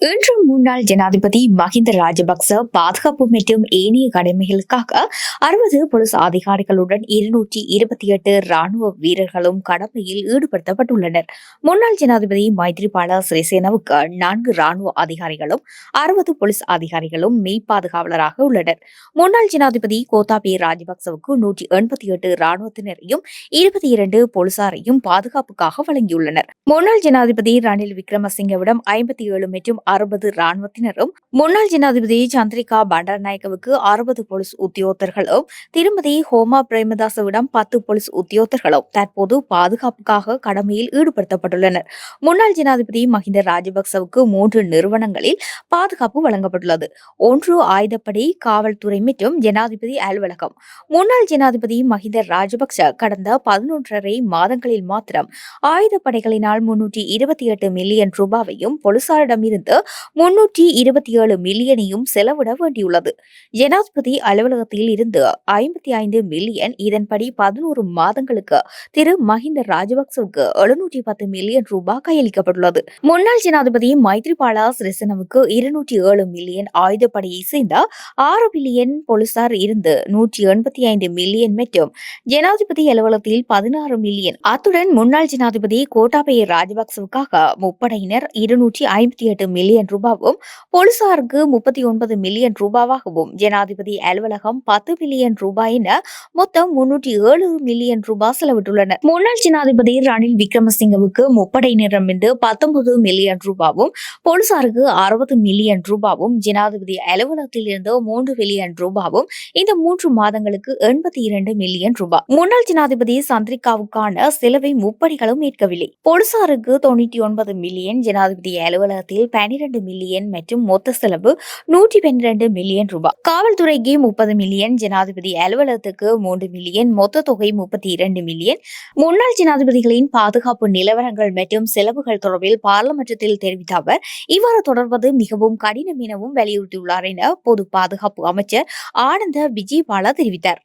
இன்று முன்னாள் ஜனாதிபதி மஹிந்த ராஜபக்ச பாதுகாப்பு மற்றும் ஏனைய கடமைகளுக்காக அறுபது போலீஸ் அதிகாரிகளுடன் இருநூற்றி இருபத்தி எட்டு ராணுவ வீரர்களும் கடமையில் ஈடுபடுத்தப்பட்டுள்ளனர். முன்னாள் ஜனாதிபதி மைத்ரிபால சிறிசேனவுக்கு நான்கு ராணுவ அதிகாரிகளும் அறுபது போலீஸ் அதிகாரிகளும் மெய் பாதுகாவலராக உள்ளனர். முன்னாள் ஜனாதிபதி கோத்தாபே ராஜபக்சவுக்கு நூற்றி எண்பத்தி எட்டு ராணுவத்தினரையும் இருபத்தி இரண்டு போலீசாரையும் பாதுகாப்புக்காக வழங்கியுள்ளனர். முன்னாள் ஜனாதிபதி ரணில் விக்ரமசிங்கவிடம் ஐம்பத்தி ஏழு மற்றும் அறுபது ராணுவத்தினரும் முன்னாள் ஜனாதிபதி சந்திரிகா பண்டாரநாயக்கவுக்கு அறுபது போலீஸ் உத்தியோகத்தர்களும் திருமதி ஹோமா பிரேமதாசவிடம் பத்து போலீஸ் உத்தியோகத்தர்களும் தற்போது பாதுகாப்புக்காக கடமையில் ஈடுபடுத்தப்பட்டுள்ளனர். முன்னாள் ஜனாதிபதி மஹிந்த ராஜபக்சவுக்கு மூன்று நிறுவனங்களில் பாதுகாப்பு வழங்கப்பட்டுள்ளது. ஒன்று ஆயுதப்படை காவல்துறை மற்றும் ஜனாதிபதி அலுவலகம். முன்னாள் ஜனாதிபதி மஹிந்த ராஜபக்ச கடந்த பதினொன்றரை மாதங்களில் மாத்திரம் ஆயுதப்படைகளினால் முன்னூற்றி இருபத்தி எட்டு மில்லியன் ரூபாவையும் போலீசாரிடமிருந்து முன்னூற்றி இருபத்தி ஏழு மில்லியனையும் செலவிட வேண்டியுள்ளது. ஜனாதிபதி அலுவலகத்தில் இருந்து ஐம்பத்தி ஐந்து மில்லியன் இதன்படி பதினோரு மாதங்களுக்கு திரு மஹிந்த ராஜபக்சவுக்கு எழுநூற்றி பத்து மில்லியன் ரூபாய் கையளிக்கப்பட்டுள்ளது. முன்னாள் ஜனாதிபதி மைத்ரிபால சிறிசனவுக்கு இருநூற்றி ஏழு மில்லியன் ஆயுதப்படையை சேர்ந்த ஆறு பில்லியன் போலீசார் இருந்து நூற்றி எண்பத்தி ஐந்து மில்லியன் மற்றும் ஜனாதிபதி அலுவலகத்தில் பதினாறு மில்லியன். அத்துடன் முன்னாள் ஜனாதிபதி கோட்டாபய ராஜபக்சவுக்காக முப்படையினர் இருநூற்றி ஐம்பத்தி எட்டு மில்லியன் ரூபாவும் போலீசாருக்கு முப்பத்தி ஒன்பது மில்லியன் ரூபாவாகவும் ஜனாதிபதி அலுவலகம் பத்து மில்லியன் ரூபாய் என மொத்தம் முன்னூற்றி ஏழு மில்லியன் ரூபாய் செலவிட்டுள்ளனர். முன்னாள் ஜனாதிபதி ரணில் விக்ரமசிங்கவுக்கு முப்படையினரிடமிருந்து பத்தொன்பது மில்லியன் ரூபாவும் போலீசாருக்கு அறுபது மில்லியன் ரூபாவும் ஜனாதிபதி அலுவலகத்தில் இருந்து மூன்று மில்லியன் ரூபாவும் இந்த மூன்று மாதங்களுக்கு எண்பத்தி இரண்டு மில்லியன் ரூபாய். முன்னாள் ஜனாதிபதி சந்திரிகாவுக்கான செலவை முப்படைகளும் ஏற்கவில்லை போலீசாருக்கு தொண்ணூற்றி ஒன்பது மில்லியன் ஜனாதிபதி அலுவலகத்தில் பனிரெண்டு மில்லியன் மற்றும் மொத்த செலவு நூற்றி பன்னிரண்டு மில்லியன் ரூபாய் காவல்துறைக்கு முப்பது மில்லியன் ஜனாதிபதி அலுவலகத்துக்கு மூன்று மில்லியன் மொத்த தொகை முப்பத்தி இரண்டு மில்லியன் முன்னாள் ஜனாதிபதிகளின் பாதுகாப்பு நிலவரங்கள் மற்றும் செலவுகள் தொடர்பில் பாராளுமன்றத்தில் தெரிவித்த அவர் இவ்வாறு தொடர்வது மிகவும் கடினம் எனவும் வலியுறுத்தியுள்ளார் என பொது பாதுகாப்பு அமைச்சர் ஆனந்த விஜயபாலா தெரிவித்தார்.